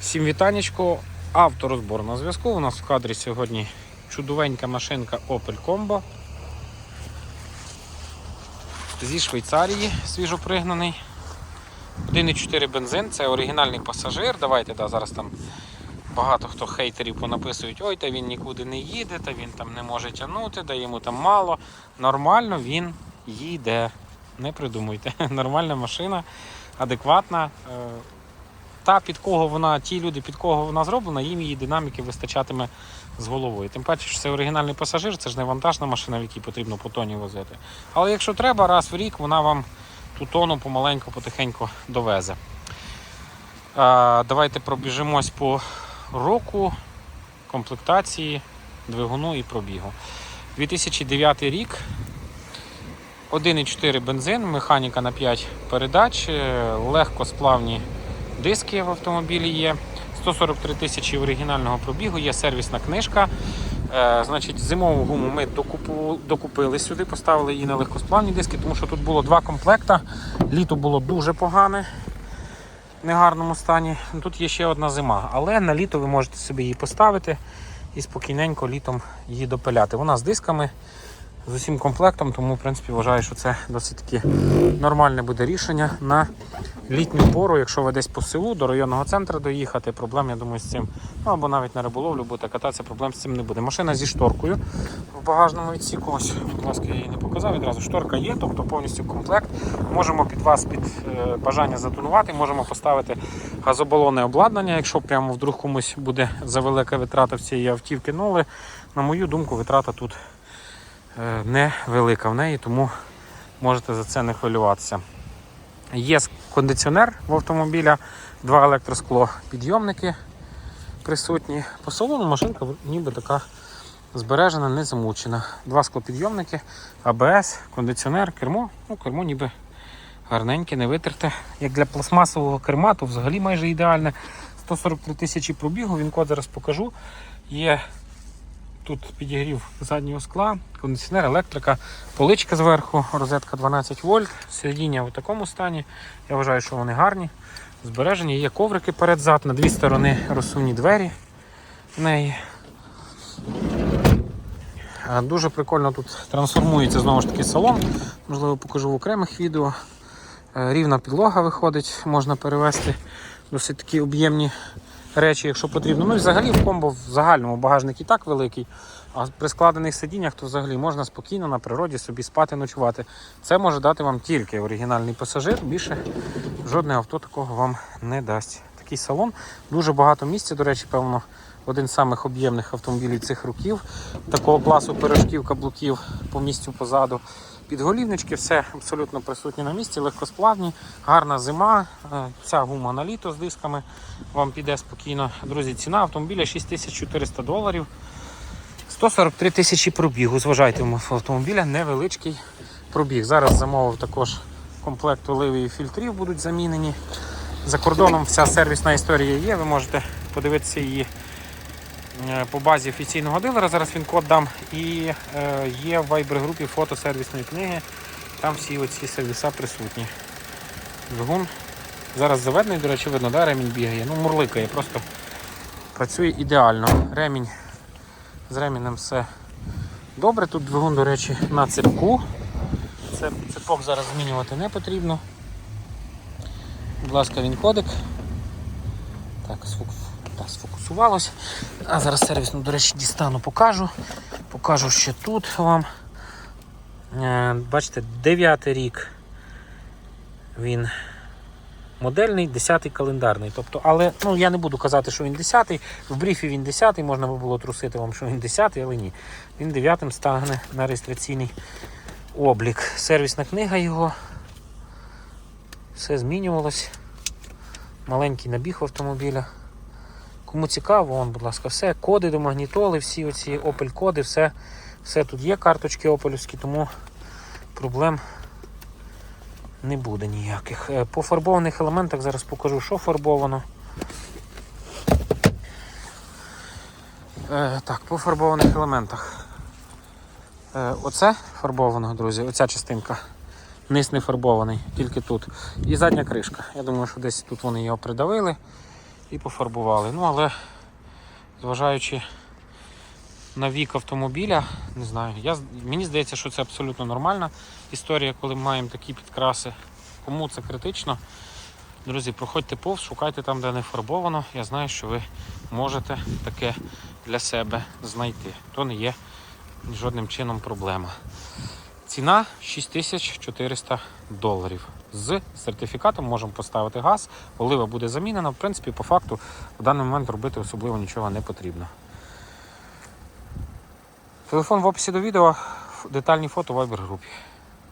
Всім вітанечко. Авторозбор на зв'язку. У нас в кадрі сьогодні чудовенька машинка Opel Combo. Зі Швейцарії свіжопригнаний. 1,4 бензин, це оригінальний пасажир. Давайте да, зараз там багато хто хейтерів понаписують, ой, та він нікуди не їде, та він там не може тягнути, да йому там мало. Нормально він їде. Не придумуйте. Нормальна машина, адекватна. Та, під кого вона, ті люди, під кого вона зроблена, їм її динаміки вистачатиме з головою. Тим паче, що це оригінальний пасажир, це ж не вантажна машина, в якій потрібно по тоні возити. Але якщо треба, раз в рік вона вам ту тону помаленьку, потихеньку довезе. А, давайте пробіжимось по року, комплектації, двигуну і пробігу. 2009 рік. 1,4 бензин, механіка на 5 передач, е, легкосплавні диски в автомобілі є. 143 тисячі оригінального пробігу, є сервісна книжка. Е, значить, Зимову гуму ми докупу, докупили сюди, поставили її на легкосплавні диски, тому що тут було два комплекта. Літо було дуже погане, в негарному стані. Тут є ще одна зима, але на літо ви можете собі її поставити і спокійненько літом її допиляти. Вона з дисками з усім комплектом, тому в принципі вважаю, що це досить таки нормальне буде рішення на літню пору, якщо ви десь по селу до районного центру доїхати, проблем, я думаю, з цим, ну або навіть на риболовлю будете кататися, проблем з цим не буде. Машина зі шторкою в багажному відсіку. Ось, будь ласка, я її не показав. Відразу шторка є, тобто повністю комплект. Можемо під вас під е, бажання затонувати, можемо поставити газобалонне обладнання, якщо прямо вдруг комусь буде за велика витрата в цієї автівки. Ну, але, на мою думку, витрата тут е, невелика в неї, тому можете за це не хвилюватися. Є кондиціонер в автомобіля, два електроскло підйомники присутні. По салону машинка ніби така збережена, не замучена. Два склопідйомники, АБС, кондиціонер, кермо. Ну, кермо ніби гарненьке, не витерте. Як для пластмасового керма, то взагалі майже ідеальне. 143 тисячі пробігу, він код зараз покажу. Є Тут підігрів заднього скла, кондиціонер, електрика, поличка зверху, розетка 12 вольт, сидіння в такому стані. Я вважаю, що вони гарні. Збережені, є коврики перед-зад, на дві сторони розсувні двері в неї. Дуже прикольно тут трансформується знову ж таки салон. Можливо, покажу в окремих відео. Е, Рівна підлога виходить, можна перевести досить такі об'ємні речі, якщо потрібно. Ну і взагалі в комбо в загальному багажник і так великий, а при складених сидіннях то взагалі можна спокійно на природі собі спати, ночувати. Це може дати вам тільки оригінальний пасажир, більше жодне авто такого вам не дасть. Такий салон, дуже багато місця, до речі, певно, один з самих об'ємних автомобілів цих років. Такого класу пирожків, каблуків по місцю позаду. Підголівнички, все абсолютно присутні на місці, легкосплавні, гарна зима, е, вся гума на літо з дисками вам піде спокійно. Друзі, ціна автомобіля 6400 доларів. 143 тисячі пробігу. Зважайте автомобіля невеличкий пробіг. Зараз замовив також комплект оливи і фільтрів будуть замінені. За кордоном вся сервісна історія є. Ви можете подивитися її по базі офіційного дилера. Зараз він код дам. І е, є в Viber групі фото сервісної книги. Там всі оці сервіса присутні. Двигун Зараз заведений, до речі, видно, да, ремінь бігає. Ну, мурликає, просто працює ідеально. Ремінь з ремінем все добре. Тут двигун, до речі, на цепку. Це зараз змінювати не потрібно. Будь ласка, він кодик. Так, так, сфокусувалось. А зараз сервісну, до речі, дістану, покажу. Покажу ще тут вам. Е, Бачите, 9 рік він модельний, 10-й календарний. Тобто, але ну, я не буду казати, що він 10-й. В бріфі він 10-й, можна би було трусити вам, що він 10-й, але ні. Він 9-м стане на реєстраційний облік. Сервісна книга його. Все змінювалось. Маленький набіг автомобіля. Кому цікаво, вон, будь ласка, все, коди до магнітоли, всі оці Opel коди, все, все тут є карточки опелівські, тому проблем не буде ніяких. Е, По фарбованих елементах зараз покажу, що фарбовано. Е, Так, по фарбованих елементах. Е, Оце фарбовано, друзі, оця частинка. Низ не фарбований, тільки тут. І задня кришка. Я думаю, що десь тут вони його придавили. І пофарбували. Ну, але зважаючи на вік автомобіля, не знаю, я, мені здається, що це абсолютно нормальна історія, коли ми маємо такі підкраси. Кому це критично, друзі, проходьте повз, шукайте там, де не фарбовано. Я знаю, що ви можете таке для себе знайти. То не є жодним чином проблема. Ціна 6400 доларів. З сертифікатом можемо поставити газ, олива буде замінена. В принципі, по факту в даний момент робити особливо нічого не потрібно. Телефон в описі до відео, детальні фото в Viber групі.